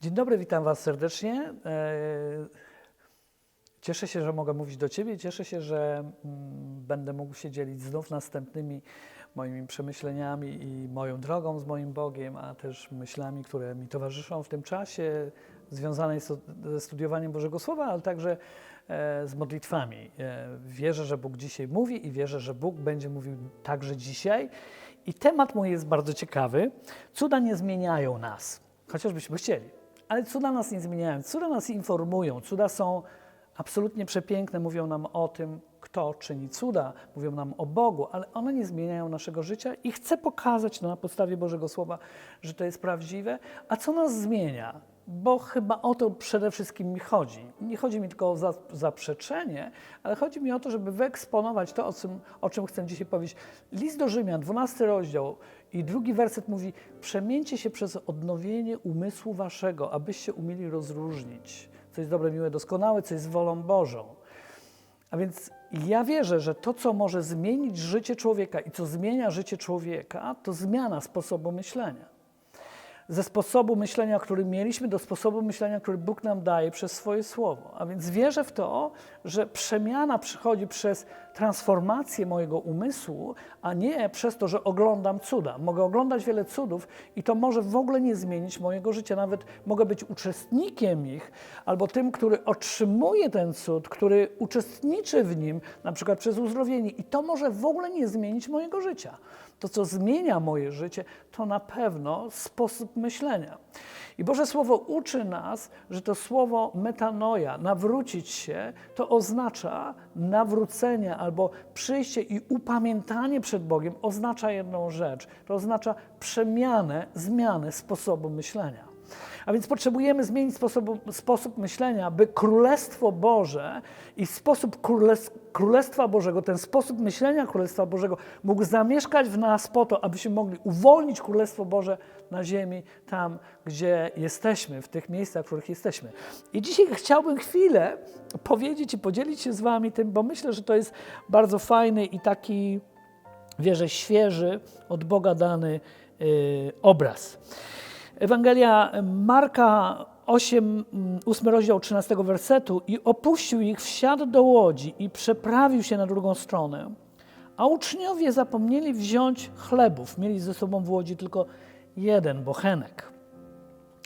Dzień dobry, witam Was serdecznie. E, Cieszę się, że mogę mówić do Ciebie. Cieszę się, że mm, będę mógł się dzielić znów następnymi moimi przemyśleniami i moją drogą z moim Bogiem, a też myślami, które mi towarzyszą w tym czasie, związane są ze studiowaniem Bożego Słowa, ale także e, z modlitwami. E, Wierzę, że Bóg dzisiaj mówi i wierzę, że Bóg będzie mówił także dzisiaj. I temat mój jest bardzo ciekawy. Cuda nie zmieniają nas, chociażbyśmy chcieli. Ale cuda nas nie zmieniają, cuda nas informują, cuda są absolutnie przepiękne, mówią nam o tym, kto czyni cuda, mówią nam o Bogu, ale one nie zmieniają naszego życia i chcę pokazać no, na podstawie Bożego Słowa, że to jest prawdziwe. A co nas zmienia? Bo chyba o to przede wszystkim mi chodzi. Nie chodzi mi tylko o za, zaprzeczenie, ale chodzi mi o to, żeby wyeksponować to, o czym, o czym chcę dzisiaj powiedzieć. List do Rzymian, 12 rozdział i drugi werset mówi: Przemieńcie się przez odnowienie umysłu waszego, abyście umieli rozróżnić, co jest dobre, miłe, doskonałe, co jest wolą Bożą. A więc ja wierzę, że to, co może zmienić życie człowieka i co zmienia życie człowieka, to zmiana sposobu myślenia. Ze sposobu myślenia, który mieliśmy, do sposobu myślenia, który Bóg nam daje przez swoje słowo. A więc wierzę w to, że przemiana przychodzi przez transformację mojego umysłu, a nie przez to, że oglądam cuda. Mogę oglądać wiele cudów i to może w ogóle nie zmienić mojego życia. Nawet mogę być uczestnikiem ich albo tym, który otrzymuje ten cud, który uczestniczy w nim, na przykład przez uzdrowienie, i to może w ogóle nie zmienić mojego życia. To, co zmienia moje życie, to na pewno sposób myślenia. I Boże Słowo uczy nas, że to słowo metanoja, nawrócić się, to oznacza nawrócenie albo przyjście i upamiętanie przed Bogiem, oznacza jedną rzecz. To oznacza przemianę, zmianę sposobu myślenia. A więc potrzebujemy zmienić sposób, myślenia, by Królestwo Boże i sposób Królestwa Bożego, ten sposób myślenia Królestwa Bożego mógł zamieszkać w nas po to, abyśmy mogli uwolnić Królestwo Boże na ziemi, tam, gdzie jesteśmy, w tych miejscach, w których jesteśmy. I dzisiaj chciałbym chwilę powiedzieć i podzielić się z Wami tym, bo myślę, że to jest bardzo fajny i taki, wierzę, świeży, od Boga dany yy, obraz. Ewangelia Marka 8, 8 rozdział 13 wersetu i opuścił ich, wsiadł do łodzi i przeprawił się na drugą stronę. A uczniowie zapomnieli wziąć chlebów. Mieli ze sobą w łodzi tylko jeden bochenek.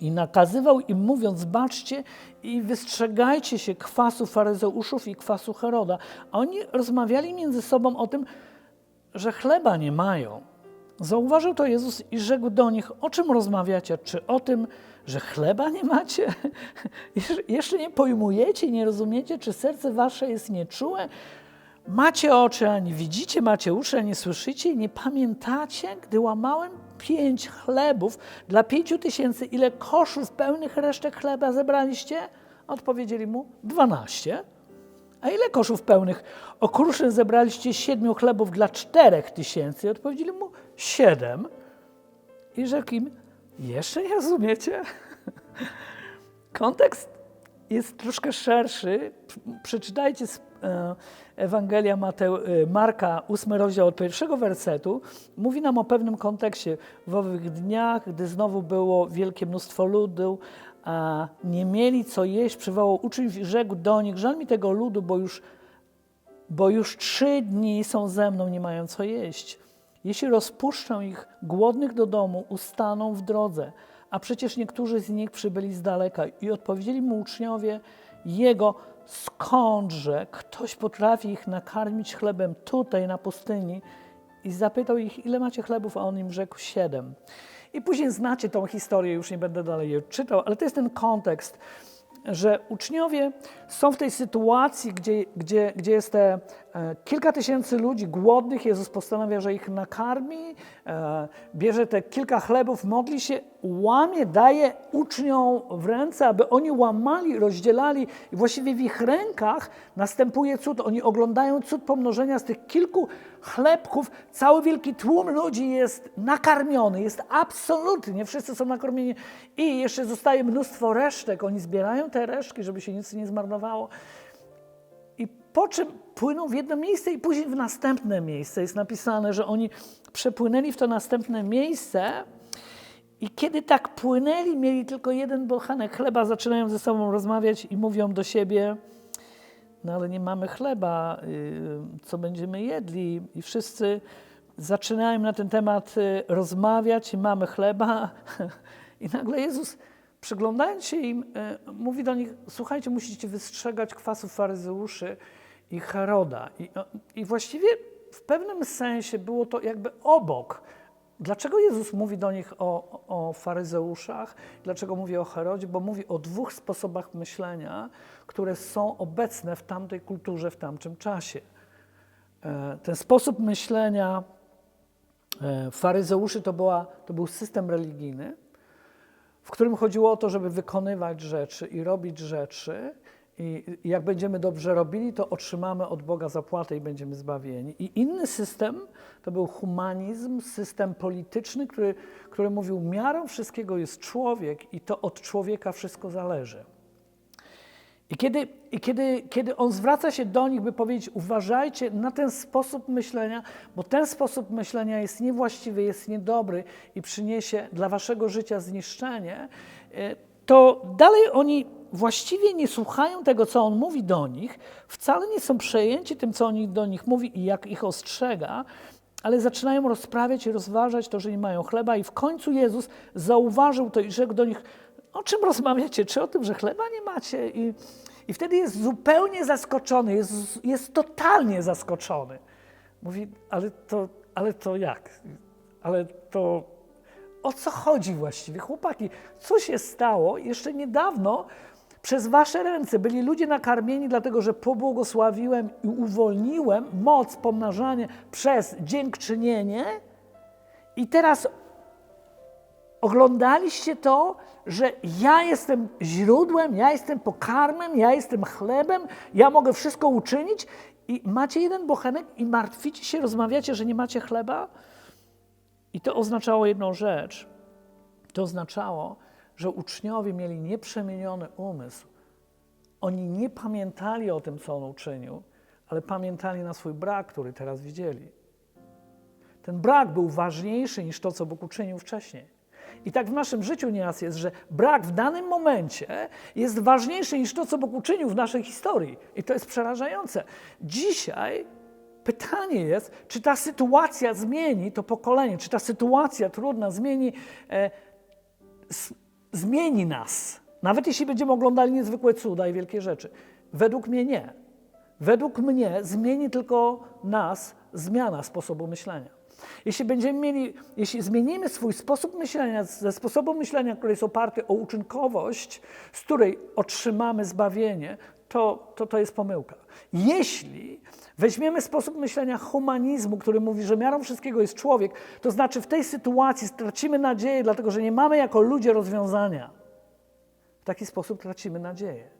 I nakazywał im mówiąc, baczcie i wystrzegajcie się kwasu faryzeuszów i kwasu Heroda. A oni rozmawiali między sobą o tym, że chleba nie mają. Zauważył to Jezus i rzekł do nich: O czym rozmawiacie? Czy o tym, że chleba nie macie? Jeszcze nie pojmujecie, nie rozumiecie, czy serce wasze jest nieczułe? Macie oczy, a nie widzicie, macie uszy, a nie słyszycie, nie pamiętacie, gdy łamałem pięć chlebów dla pięciu tysięcy, ile koszów pełnych resztek chleba zebraliście? Odpowiedzieli mu: dwanaście. A ile koszów pełnych okruszyn zebraliście siedmiu chlebów dla czterech tysięcy? Odpowiedzieli mu siedem. I rzekł im, jeszcze nie rozumiecie? Kontekst jest troszkę szerszy. Przeczytajcie e, Ewangelia Mateu, e, Marka, ósmy rozdział od pierwszego wersetu. Mówi nam o pewnym kontekście. W owych dniach, gdy znowu było wielkie mnóstwo ludu, a nie mieli co jeść, przywołał uczniów i rzekł do nich, żal mi tego ludu, bo już, bo już trzy dni są ze mną, nie mają co jeść. Jeśli rozpuszczę ich głodnych do domu, ustaną w drodze, a przecież niektórzy z nich przybyli z daleka. I odpowiedzieli mu uczniowie jego, skądże ktoś potrafi ich nakarmić chlebem tutaj na pustyni? I zapytał ich, ile macie chlebów, a on im rzekł siedem. I później znacie tą historię, już nie będę dalej jej czytał, ale to jest ten kontekst, że uczniowie są w tej sytuacji, gdzie, gdzie, gdzie jest te e, kilka tysięcy ludzi głodnych. Jezus postanawia, że ich nakarmi, bierze te kilka chlebów, modli się, łamie, daje uczniom w ręce, aby oni łamali, rozdzielali i właściwie w ich rękach następuje cud. Oni oglądają cud pomnożenia z tych kilku chlebków. Cały wielki tłum ludzi jest nakarmiony, jest absolutnie, wszyscy są nakarmieni i jeszcze zostaje mnóstwo resztek. Oni zbierają te resztki, żeby się nic nie zmarnowało. Po czym płyną w jedno miejsce i później w następne miejsce. Jest napisane, że oni przepłynęli w to następne miejsce I kiedy tak płynęli, mieli tylko jeden bochanek chleba, zaczynają ze sobą rozmawiać i mówią do siebie, no ale nie mamy chleba, y, co będziemy jedli? I wszyscy zaczynają na ten temat y, rozmawiać i mamy chleba. I nagle Jezus, przyglądając się im, y, mówi do nich, słuchajcie, musicie wystrzegać kwasów faryzeuszy i Heroda. I, I właściwie w pewnym sensie było to jakby obok. Dlaczego Jezus mówi do nich o, o faryzeuszach? Dlaczego mówi o Herodzie? Bo mówi o dwóch sposobach myślenia, które są obecne w tamtej kulturze, w tamtym czasie. E, ten sposób myślenia e, faryzeuszy to, była, to był system religijny, w którym chodziło o to, żeby wykonywać rzeczy i robić rzeczy, i jak będziemy dobrze robili, to otrzymamy od Boga zapłatę i będziemy zbawieni. I inny system to był humanizm, system polityczny, który, który mówił, miarą wszystkiego jest człowiek i to od człowieka wszystko zależy. I kiedy, I kiedy, kiedy on zwraca się do nich, by powiedzieć, uważajcie na ten sposób myślenia, bo ten sposób myślenia jest niewłaściwy, jest niedobry i przyniesie dla waszego życia zniszczenie, e, to dalej oni właściwie nie słuchają tego, co on mówi do nich, wcale nie są przejęci tym, co on do nich mówi i jak ich ostrzega, ale zaczynają rozprawiać i rozważać to, że nie mają chleba i w końcu Jezus zauważył to i rzekł do nich, o czym rozmawiacie? Czy o tym, że chleba nie macie? I, i wtedy jest zupełnie zaskoczony, jest, jest totalnie zaskoczony. Mówi, ale to, ale to jak? Ale to o co chodzi właściwie? Chłopaki, co się stało? Jeszcze niedawno przez wasze ręce byli ludzie nakarmieni, dlatego że pobłogosławiłem i uwolniłem moc pomnażania przez dziękczynienie. I teraz oglądaliście to, że ja jestem źródłem, ja jestem pokarmem, ja jestem chlebem, ja mogę wszystko uczynić i macie jeden bochenek i martwicie się, rozmawiacie, że nie macie chleba? I to oznaczało jedną rzecz. To oznaczało, że uczniowie mieli nieprzemieniony umysł. Oni nie pamiętali o tym, co on uczynił, ale pamiętali na swój brak, który teraz widzieli. Ten brak był ważniejszy niż to, co Bóg uczynił wcześniej. I tak w naszym życiu nieraz jest, że brak w danym momencie jest ważniejszy niż to, co Bóg uczynił w naszej historii. I to jest przerażające. Dzisiaj pytanie jest, czy ta sytuacja zmieni to pokolenie, czy ta sytuacja trudna zmieni. E, zmieni nas. Nawet jeśli będziemy oglądali niezwykłe cuda i wielkie rzeczy. Według mnie nie. Według mnie zmieni tylko nas zmiana sposobu myślenia. Jeśli będziemy mieli, jeśli zmienimy swój sposób myślenia ze sposobu myślenia, który jest oparty o uczynkowość, z której otrzymamy zbawienie, to, to, to jest pomyłka. Jeśli weźmiemy sposób myślenia humanizmu, który mówi, że miarą wszystkiego jest człowiek, to znaczy w tej sytuacji stracimy nadzieję, dlatego że nie mamy jako ludzie rozwiązania. W taki sposób tracimy nadzieję.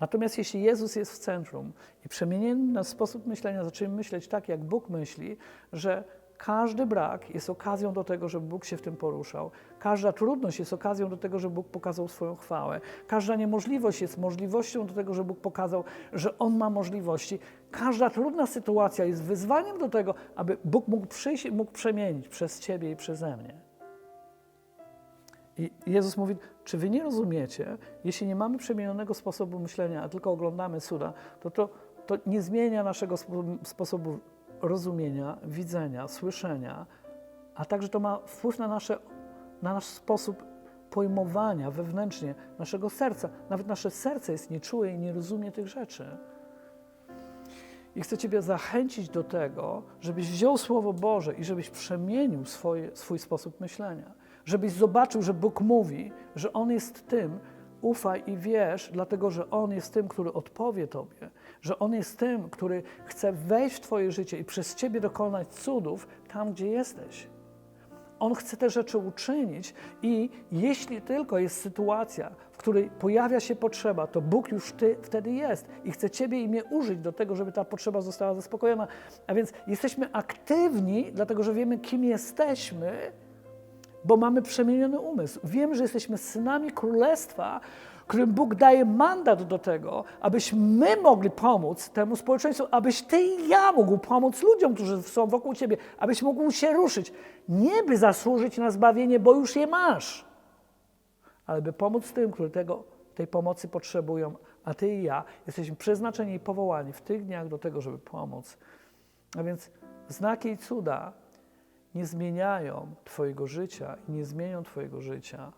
Natomiast jeśli Jezus jest w centrum i przemienimy nasz sposób myślenia, zaczniemy myśleć tak, jak Bóg myśli, że każdy brak jest okazją do tego, żeby Bóg się w tym poruszał. Każda trudność jest okazją do tego, żeby Bóg pokazał swoją chwałę. Każda niemożliwość jest możliwością do tego, żeby Bóg pokazał, że On ma możliwości. Każda trudna sytuacja jest wyzwaniem do tego, aby Bóg mógł przyjść i mógł przemienić przez Ciebie i przeze mnie. I Jezus mówi, czy wy nie rozumiecie, jeśli nie mamy przemienionego sposobu myślenia, a tylko oglądamy cuda, to to, to nie zmienia naszego sposobu rozumienia, widzenia, słyszenia, a także to ma wpływ na, nasze, na nasz sposób pojmowania wewnętrznie naszego serca. Nawet nasze serce jest nieczułe i nie rozumie tych rzeczy. I chcę Ciebie zachęcić do tego, żebyś wziął Słowo Boże i żebyś przemienił swoje, swój sposób myślenia. Żebyś zobaczył, że Bóg mówi, że On jest tym, ufaj i wierz, dlatego że On jest tym, który odpowie Tobie, że On jest tym, który chce wejść w Twoje życie i przez Ciebie dokonać cudów tam, gdzie jesteś. On chce te rzeczy uczynić i jeśli tylko jest sytuacja, w której pojawia się potrzeba, to Bóg już ty, wtedy jest i chce Ciebie i mnie użyć do tego, żeby ta potrzeba została zaspokojona. A więc jesteśmy aktywni, dlatego że wiemy, kim jesteśmy, bo mamy przemieniony umysł. Wiemy, że jesteśmy synami królestwa, którym Bóg daje mandat do tego, abyśmy my mogli pomóc temu społeczeństwu, abyś ty i ja mógł pomóc ludziom, którzy są wokół ciebie, abyś mógł się ruszyć. Nie by zasłużyć na zbawienie, bo już je masz, ale by pomóc tym, którzy tego, tej pomocy potrzebują, a ty i ja jesteśmy przeznaczeni i powołani w tych dniach do tego, żeby pomóc. A więc znaki i cuda nie zmieniają Twojego życia i nie zmienią Twojego życia,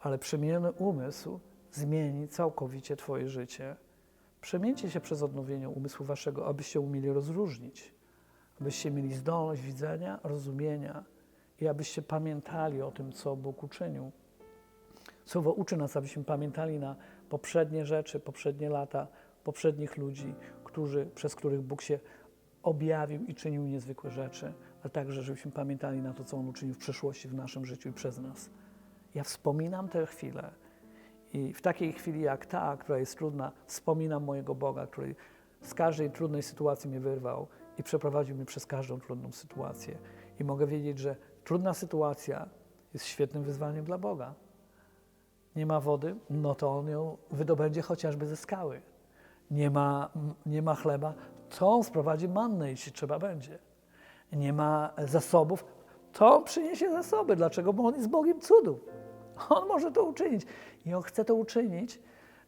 ale przemieniony umysł zmieni całkowicie Twoje życie. Przemieńcie się przez odnowienie umysłu Waszego, abyście umieli rozróżnić, abyście mieli zdolność widzenia, rozumienia i abyście pamiętali o tym, co Bóg uczynił. Słowo uczy nas, abyśmy pamiętali na poprzednie rzeczy, poprzednie lata, poprzednich ludzi, którzy, przez których Bóg się objawił i czynił niezwykłe rzeczy, ale także, żebyśmy pamiętali na to, co On uczynił w przeszłości, w naszym życiu i przez nas. Ja wspominam tę chwilę i w takiej chwili jak ta, która jest trudna, wspominam mojego Boga, który z każdej trudnej sytuacji mnie wyrwał i przeprowadził mnie przez każdą trudną sytuację. I mogę wiedzieć, że trudna sytuacja jest świetnym wyzwaniem dla Boga. Nie ma wody, no to On ją wydobędzie chociażby ze skały. Nie ma, nie ma chleba, to On sprowadzi mannę, jeśli trzeba będzie. Nie ma zasobów, to On przyniesie zasoby. Dlaczego? Bo On jest Bogiem cudów. On może to uczynić i On chce to uczynić.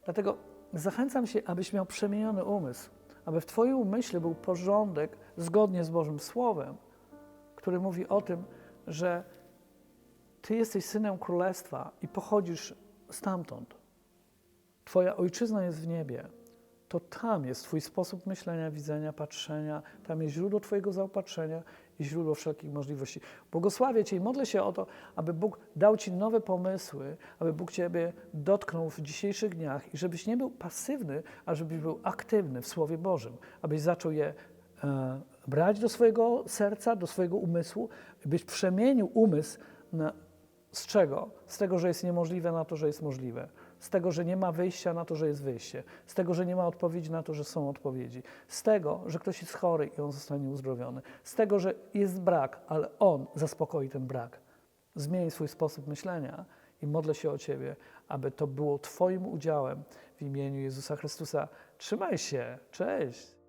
Dlatego zachęcam się, abyś miał przemieniony umysł, aby w Twoim umyśle był porządek zgodnie z Bożym Słowem, który mówi o tym, że Ty jesteś synem królestwa i pochodzisz stamtąd. Twoja ojczyzna jest w niebie. To tam jest Twój sposób myślenia, widzenia, patrzenia, tam jest źródło Twojego zaopatrzenia i źródło wszelkich możliwości. Błogosławię Cię i modlę się o to, aby Bóg dał Ci nowe pomysły, aby Bóg Ciebie dotknął w dzisiejszych dniach i żebyś nie był pasywny, a żebyś był aktywny w Słowie Bożym, abyś zaczął je e, brać do swojego serca, do swojego umysłu, byś przemienił umysł na, z czego? Z tego, że jest niemożliwe na to, że jest możliwe. Z tego, że nie ma wyjścia na to, że jest wyjście. Z tego, że nie ma odpowiedzi na to, że są odpowiedzi. Z tego, że ktoś jest chory i on zostanie uzdrowiony. Z tego, że jest brak, ale on zaspokoi ten brak. Zmień swój sposób myślenia i modlę się o Ciebie, aby to było Twoim udziałem w imieniu Jezusa Chrystusa. Trzymaj się. Cześć.